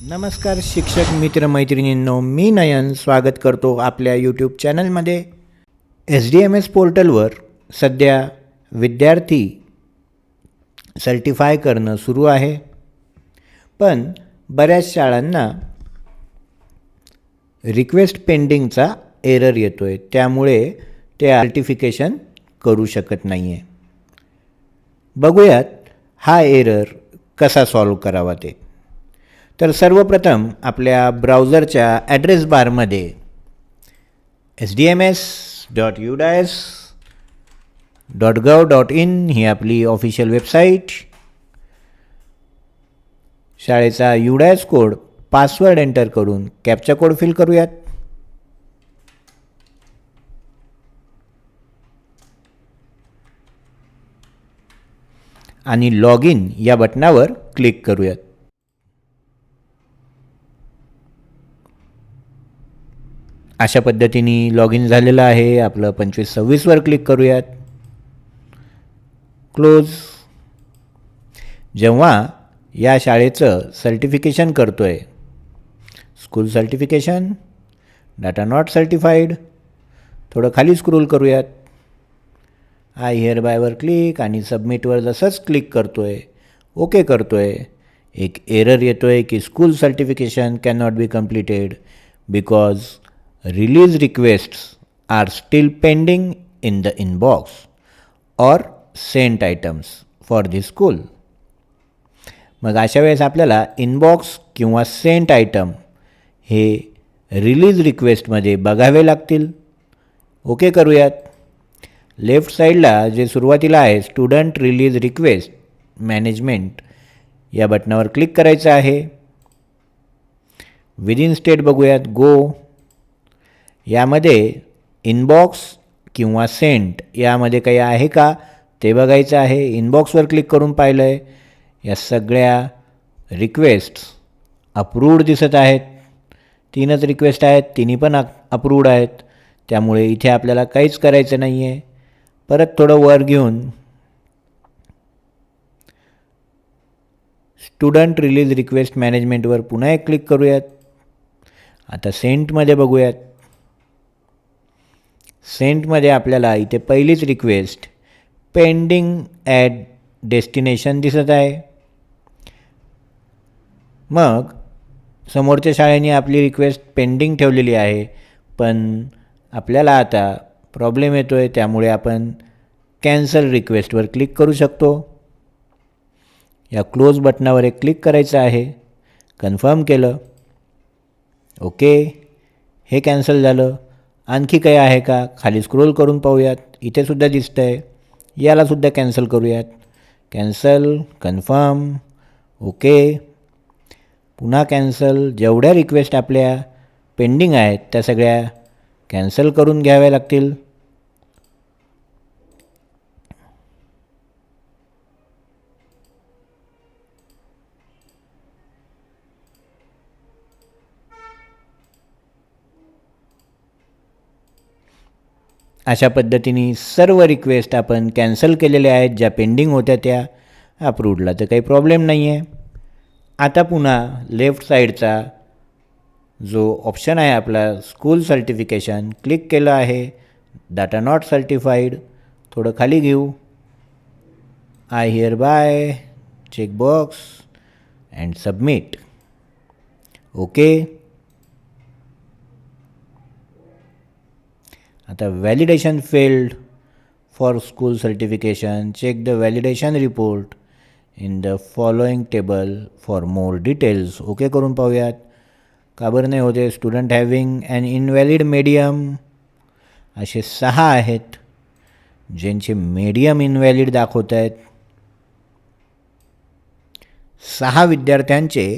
नमस्कार शिक्षक मित्र मैत्रिणींनो मी नयन स्वागत करतो आपल्या यूट्यूब चॅनलमध्ये एस डी एम एस पोर्टलवर सध्या विद्यार्थी सर्टिफाय करणं सुरू आहे. पण बऱ्याच शाळांना रिक्वेस्ट पेंडिंगचा एरर येतो आहे त्यामुळे ते सर्टिफिकेशन करू शकत नाही आहे बघूयात हा एरर कसा सॉल्व करावा ते. तर सर्वप्रथम आपल्या ब्राउझरच्या ॲड्रेस बारमध्ये S D M S dot UDISE dot gov dot in ही आपली ऑफिशियल वेबसाईट. शाळेचा युडायस कोड पासवर्ड एंटर करून कॅपचा कोड फिल करूयात. आणि लॉग इन या बटनावर क्लिक करूयात. अशा पद्धतीने लॉग इन झालेलं आहे. आपलं पंचवीस सव्वीसवर क्लिक करूयात. क्लोज जेव्हा या शाळेचं सर्टिफिकेशन करतो आहे school certification data not certified थोडं खाली स्क्रोल करूयात. आय हिअर बायवर क्लिक आणि सबमिटवर जसंच क्लिक करतो आहे ओके करतो आहे एक एरर येतो आहे की school certification can not be completed because release requests are still pending in the inbox or sent items for the school मग अशा वेळेस आपल्याला इनबॉक्स किंवा सेंट आयटम हे रिलीज रिक्वेस्टमध्ये बघावे लागतील. ओके करूयात. लेफ्ट साईडला जे सुरुवातीला आहे स्टुडंट रिलीज रिक्वेस्ट मॅनेजमेंट या बटनावर क्लिक करायचं आहे. विदिन स्टेट बघूयात. गो यामध्ये इनबॉक्स किंवा सेंट यामध्ये काही आहे का? ते बघायचं आहे. इनबॉक्सवर क्लिक करून पाहिलं आहे या सगळ्या रिक्वेस्ट अप्रूव्ड दिसत आहेत. तीनच रिक्वेस्ट आहेत. तिन्ही पण अप्रूव्ड आहेत. त्यामुळे इथे आपल्याला काहीच करायचं नाही आहे परत थोडं वर घेऊन स्टुडंट रिलीज रिक्वेस्ट मॅनेजमेंटवर पुन्हा एक क्लिक करूयात. आता सेंटमध्ये बघूयात. सेंटमध्ये आपल्याला इथे पहिलीच रिक्वेस्ट पेंडिंग ॲट डेस्टिनेशन दिसत आहे. मग समोरच्या शाळेने आपली रिक्वेस्ट पेंडिंग ठेवलेली आहे पण आपल्याला आता प्रॉब्लेम येतो आहे त्यामुळे आपण कॅन्सल रिक्वेस्टवर क्लिक करू शकतो. या क्लोज बटनावर एक क्लिक करायचं आहे. कन्फर्म केलं. ओके हे कॅन्सल झालं. आणखी काही आहे का? खाली स्क्रोल करून पाहूयात. इथेसुद्धा दिसतं आहे यालासुद्धा कॅन्सल करूयात. कॅन्सल कन्फर्म ओके पुन्हा कॅन्सल जेवढ्या रिक्वेस्ट आपल्या पेंडिंग आहेत त्या सगळ्या कॅन्सल करून घ्याव्या लागतील. अशा पद्धतीने सर्व रिक्वेस्ट आपण कॅन्सल केलेल्या आहेत ज्या पेंडिंग होत्या त्या अप्रूव्डला तर काही प्रॉब्लेम नाही आहे आता पुन्हा लेफ्ट साईडचा जो ऑप्शन आहे आपला स्कूल सर्टिफिकेशन क्लिक केलं आहे. डाटा नॉट सर्टिफाईड थोडं खाली घेऊ. I hereby checkbox and submit okay आता validation failed for school certification check the validation report in the following table for more details okay करून पाहूयात. का बरं नाही होते? Student having and invalid medium असे सहा आहेत ज्यांचे मीडियम इनव्हॅलिड दाखवत आहेत. सहा विद्यार्थ्यांचे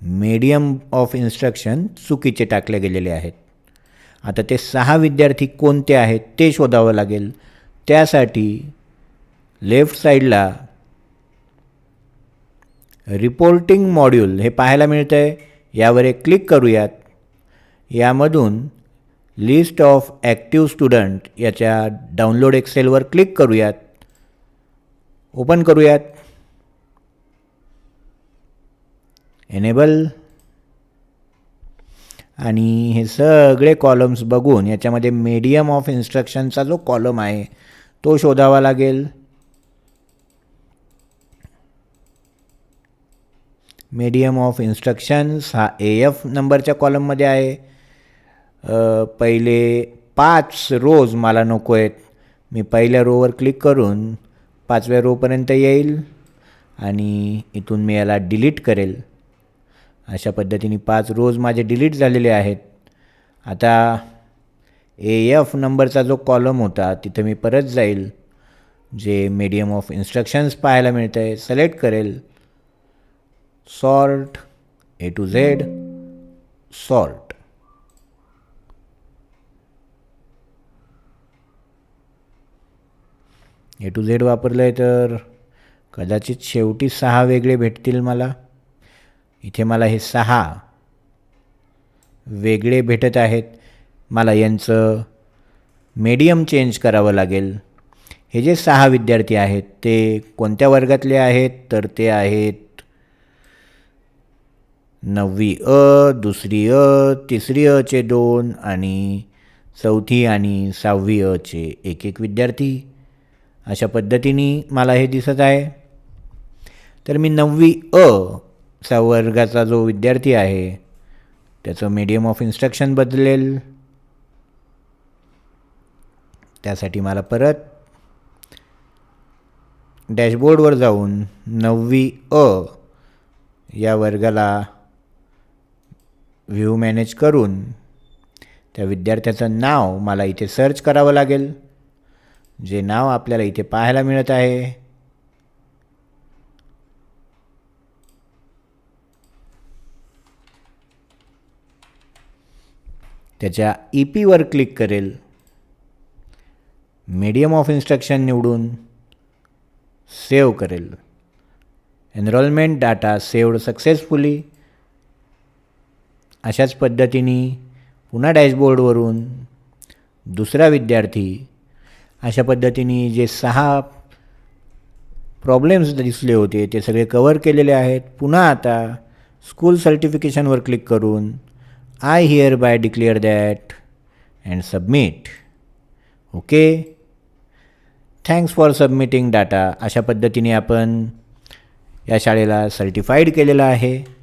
मीडियम ऑफ इन्स्ट्रक्शन चुकीचे टाकले गेलेले आहेत. आता ते सहा विद्यार्थी कोणते आहेत ते शोधावं लागेल. त्यासाठी लेफ्ट साईडला रिपोर्टिंग मॉड्यूल हे पाहायला मिळतं आहे यावर एक क्लिक करूयात. यामधून लिस्ट ऑफ ॲक्टिव्ह स्टुडंट याच्या डाउनलोड एक्सेलवर क्लिक करूयात. ओपन करूयात. एनेबल आणि हे सगळे कॉलम्स बघून याच्यामध्ये मीडियम ऑफ इन्स्ट्रक्शनचा जो कॉलम आहे तो शोधावा लागेल. मीडियम ऑफ इन्स्ट्रक्शन्स हा ए एफ नंबरच्या कॉलममध्ये आहे. पहिले पाच रोज मला नको आहेत. मी पहिल्या रोवर क्लिक करून पाचव्या रोपर्यंत येईल आणि इथून मी याला डिलीट करेल. अशा पद्धतीने पाच रोज माझे डिलीट झालेले आहेत. आता ए एफ नंबरचा जो कॉलम होता तिथं मी परत जाईल जे मीडियम ऑफ इन्स्ट्रक्शन्स पाहायला मिळतं आहे सिलेक्ट करेल. Sort A to Z sort A to Z वापरलं आहे तर कदाचित शेवटी सहा वेगळे भेटतील मला. इथे मला हे सहा वेगळे भेटत आहेत. मला यांचं मीडियम चेंज करावं लागेल. हे जे सहा विद्यार्थी आहेत ते कोणत्या वर्गातले आहेत? तर ते आहेत नववी अ दुसरी अ तिसरी अचे दोन आणि चौथी आणि सहावी अचे एक एक विद्यार्थी. अशा पद्धतीने मला हे दिसत आहे. तर मी नववी अ चा वर्गाचा जो विद्यार्थी आहे त्याचं मीडियम ऑफ इन्स्ट्रक्शन बदलेल. त्यासाठी मला परत डॅशबोर्डवर जाऊन नववी अ या वर्गाला व्ह्यू मॅनेज करून त्या विद्यार्थ्याचं नाव मला इथे सर्च करावं लागेल. जे नाव आपल्याला इथे पाहायला मिळत आहे त्याच्या ई पीवर क्लिक करेल. मीडियम ऑफ इन्स्ट्रक्शन निवडून सेव्ह करेल. एनरोलमेंट डाटा सेव्ड सक्सेसफुली अशाच पद्धतीने पुन्हा डॅशबोर्डवरून दुसरा विद्यार्थी अशा पद्धतीने जे सहा प्रॉब्लेम्स दिसले होते ते सगळे कवर केलेले आहेत. पुन्हा आता स्कूल सर्टिफिकेशनवर क्लिक करून I hereby declare that and submit okay thanks for submitting data अशा पद्धतीने आपण या शाळेला सर्टिफाईड केलेलं आहे.